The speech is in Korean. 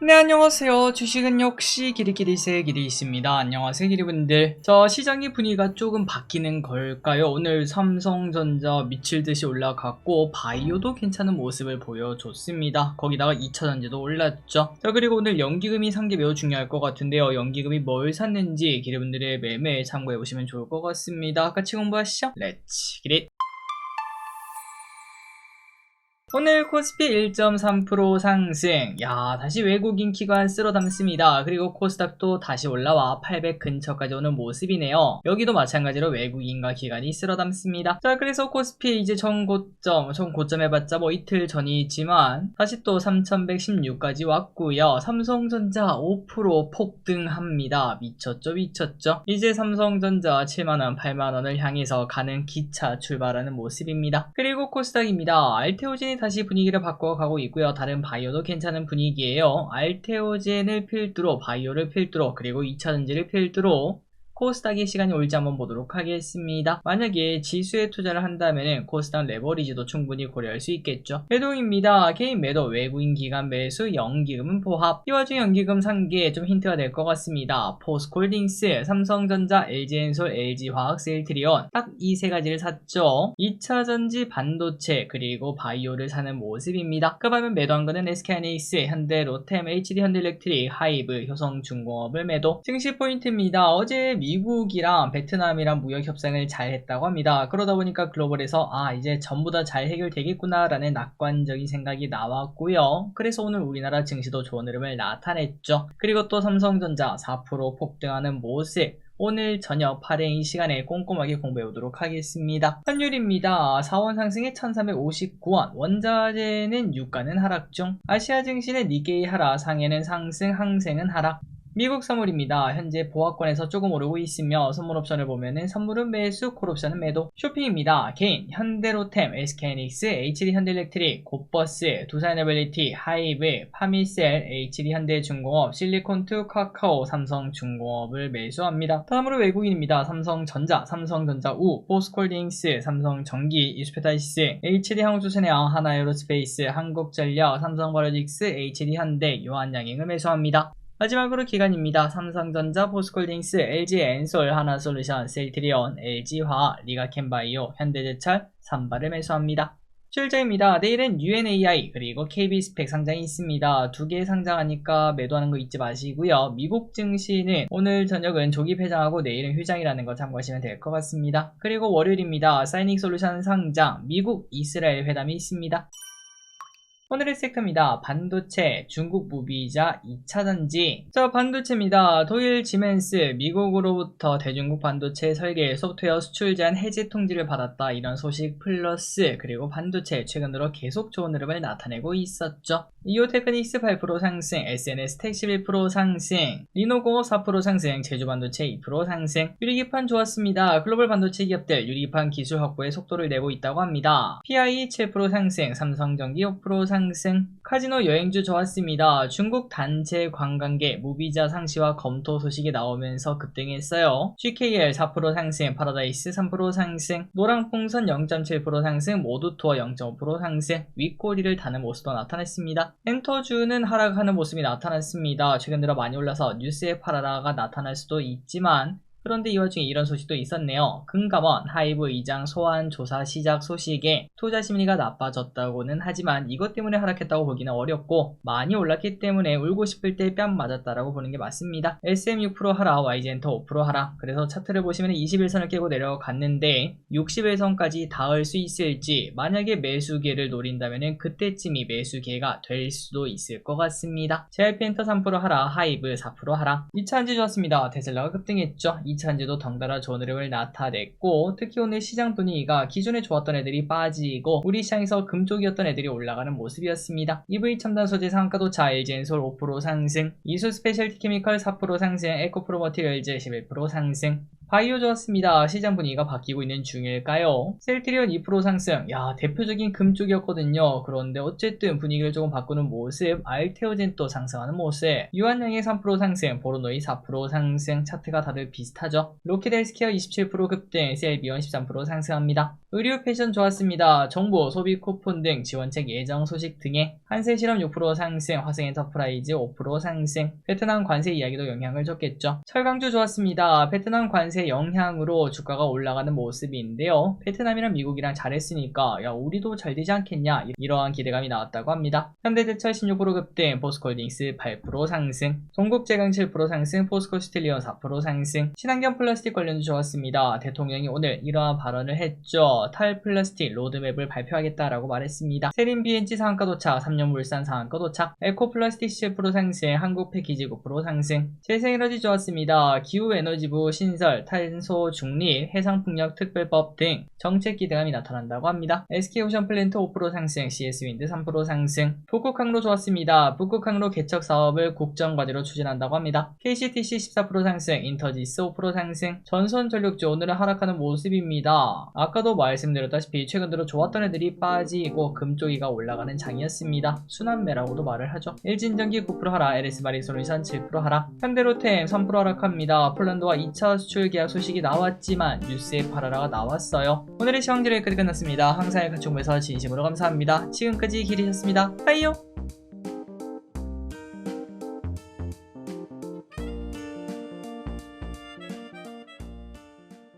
네 안녕하세요. 주식은 역시 기리기리새 기리있습니다. 안녕하세요 기리분들. 자 시장의 분위기가 조금 바뀌는 걸까요? 오늘 삼성전자 미칠 듯이 올라갔고 바이오도 괜찮은 모습을 보여줬습니다. 거기다가 2차전지도 올랐죠. 자 그리고 오늘 연기금이 상계 매우 중요할 것 같은데요. 연기금이 뭘 샀는지 기리분들의 매매 참고해보시면 좋을 것 같습니다. 같이 공부하시죠. 렛츠 기릿 오늘 코스피 1.3% 상승. 야, 다시 외국 인 기관 쓸어 담습니다. 그리고 코스닥도 다시 올라와 800 근처까지 오는 모습이네요. 여기도 마찬가지로 외국인과 기관이 쓸어 담습니다. 자, 그래서 코스피 이제 전 고점, 전 고점 해봤자 뭐 이틀 전이지만 다시 또 3116까지 왔고요. 삼성전자 5% 폭등합니다. 미쳤죠, 미쳤죠. 이제 삼성전자 7만원, 8만원을 향해서 가는 기차 출발하는 모습입니다. 그리고 코스닥입니다. 알테오진이 다시 분위기를 바꿔가고 있고요. 다른 바이오도 괜찮은 분위기예요. 알테오젠을 필두로 바이오를 필두로 그리고 2차전지를 필두로 코스닥의 시간이 올지 한번 보도록 하겠습니다. 만약에 지수에 투자를 한다면 코스닥 레버리지도 충분히 고려할 수 있겠죠. 매도입니다. 개인 매도 외국인 기관 매수 연기금은 포합 이 와 중 연기금 상계 좀 힌트가 될 것 같습니다. 포스콜딩스, 삼성전자, LG엔솔, LG화학, 세일트리온 딱 이 세 가지를 샀죠. 2차전지 반도체 그리고 바이오를 사는 모습입니다. 그 반면 매도한 거는 SK하이닉스, 현대, 로템, HD 현대일렉트릭, 하이브, 효성중공업을 매도 증시 포인트입니다. 어제 미 국이랑 베트남이랑 무역 협상을 잘 했다고 합니다. 그러다 보니까 글로벌에서 아 이제 전부 다 잘 해결되겠구나라는 낙관적인 생각이 나왔고요. 그래서 오늘 우리나라 증시도 좋은 흐름을 나타냈죠. 그리고 또 삼성전자 4% 폭등하는 모습 오늘 저녁 8행 시간에 꼼꼼하게 공부해 보도록 하겠습니다. 환율입니다. 4원 상승에 1359원, 원자재는 유가는 하락 중, 아시아 증시는 니케이 하락, 상해는 상승, 항생은 하락, 미국 선물입니다. 현재 보합권에서 조금 오르고 있으며 선물 옵션을 보면은 선물은 매수, 콜 옵션은 매도. 쇼핑입니다. 개인, 현대로템, SK이닉스, HD 현대일렉트릭, 곧버스, 두산에너빌리티, 하이브, 파미셀, HD 현대중공업, 실리콘투, 카카오, 삼성중공업을 매수합니다. 다음으로 외국인입니다. 삼성전자, 삼성전자 우, 포스콜딩스, 삼성전기, 이스페타이스, HD 항우주세네아, 하나에로스페이스, 한국전력, 삼성바이오직스, HD 현대, 요한양행을 매수합니다. 마지막으로 기간입니다. 삼성전자, 포스콜딩스, LG엔솔, 하나솔루션, 셀트리온, LG화학, 리가캔바이오, 현대제철, 삼바를 매수합니다. 출자입니다. 내일은 UNAI 그리고 KB스펙 상장이 있습니다. 두 개 상장하니까 매도하는 거 잊지 마시고요. 미국 증시는 오늘 저녁은 조기 폐장하고 내일은 휴장이라는 거 참고하시면 될 것 같습니다. 그리고 월요일입니다. 사이닉 솔루션 상장, 미국 이스라엘 회담이 있습니다. 오늘의 섹터입니다. 반도체, 중국 무비자, 2차전지. 자, 반도체입니다. 도일 지멘스, 미국으로부터 대중국 반도체 설계 소프트웨어 수출 제한 해제 통지를 받았다. 이런 소식 플러스, 그리고 반도체 최근 들어 계속 좋은 흐름을 나타내고 있었죠. 이오테크닉스 8% 상승, SNS 텍 11% 상승, 리노공업 4% 상승, 제주 반도체 2% 상승, 유리기판 좋았습니다. 글로벌 반도체 기업들 유리기판 기술 확보에 속도를 내고 있다고 합니다. PI 7% 상승, 삼성전기 5% 상승, 카지노 여행주 좋았습니다. 중국 단체 관광객 무비자 상시와 검토 소식이 나오면서 급등했어요. GKL 4% 상승, 파라다이스 3% 상승, 노랑풍선 0.7% 상승, 모두투어 0.5% 상승, 윗꼬리를 다는 모습도 나타났습니다. 엔터주는 하락하는 모습이 나타났습니다. 최근 들어 많이 올라서 뉴스의 파라라가 나타날 수도 있지만 그런데 이 와중에 이런 소식도 있었네요. 금감원 하이브 이장 소환 조사 시작 소식에 투자 심리가 나빠졌다고는 하지만 이것 때문에 하락했다고 보기는 어렵고 많이 올랐기 때문에 울고 싶을 때 뺨 맞았다라고 보는 게 맞습니다. SM 6% 하락, YG엔터 5% 하락. 그래서 차트를 보시면 21선을 깨고 내려갔는데 61선까지 닿을 수 있을지 만약에 매수기를 노린다면 그때쯤이 매수기회가 될 수도 있을 것 같습니다. JYP엔터 3% 하락, 하이브 4% 하락. 2차 한지 좋았습니다. 테슬라가 급등했죠. 2차 한지도 덩달아 흐름을 나타냈고 특히 오늘 시장 분위기가 기존에 좋았던 애들이 빠지고 우리 시장에서 금쪽이었던 애들이 올라가는 모습이었습니다. EV 첨단 소재 상가도 자 LG엔솔 5% 상승, 이수 스페셜티 케미컬 4% 상승, 에코프로 머티리얼즈 11% 상승, 바이오 좋았습니다. 시장 분위기가 바뀌고 있는 중일까요? 셀트리온 2% 상승. 야, 대표적인 금 쪽이었거든요. 그런데 어쨌든 분위기를 조금 바꾸는 모습. 알테오젠 또 상승하는 모습. 유한양의 3% 상승. 보로노이 4% 상승. 차트가 다들 비슷하죠. 로키델스케어 27% 급등. 셀비온 13% 상승합니다. 의류 패션 좋았습니다. 정보, 소비 쿠폰 등 지원책 예정 소식 등에 한세 실험 6% 상승, 화성 엔터프라이즈 5% 상승, 베트남 관세 이야기도 영향을 줬겠죠. 철강주 좋았습니다. 베트남 관세 영향으로 주가가 올라가는 모습인데요. 베트남이랑 미국이랑 잘했으니까 야 우리도 잘 되지 않겠냐 이러한 기대감이 나왔다고 합니다. 현대제철 16% 급등, 포스코홀딩스 8% 상승, 동국제강 7% 상승, 포스코 스틸리온 4% 상승, 친환경 플라스틱 관련주 좋았습니다. 대통령이 오늘 이러한 발언을 했죠. 탈플라스틱 로드맵을 발표하겠다라고 말했습니다. 세린 BNG 상한가 도착, 3년 물산 상한가 도착, 에코플라스틱 7% 상승, 한국 패키지 9% 상승, 재생에너지 좋았습니다. 기후에너지부 신설, 탄소 중립, 해상풍력 특별법 등 정책 기대감이 나타난다고 합니다. SK오션 플랜트 5% 상승, CS윈드 3% 상승, 북극항로 좋았습니다. 북극항로 개척 사업을 국정과제로 추진한다고 합니다. KCTC 14% 상승, 인터지스 5% 상승, 전선전력주 오늘은 하락하는 모습입니다. 아까도 말씀드렸다시피 최근 들어 좋았던 애들이 빠지고 금쪽이가 올라가는 장이었습니다. 순환매라고도 말을 하죠. 일진전기 9% 하락, LS마리 솔루션 7% 하락, 현대로템 3% 하락합니다. 폴란드와 2차 수출 계약 소식이 나왔지만 뉴스에 파라라가 나왔어요. 오늘의 시황지를 여기까지 끝났습니다. 항상 같이 공부해서 진심으로 감사합니다. 지금까지 길이셨습니다. 빠이요!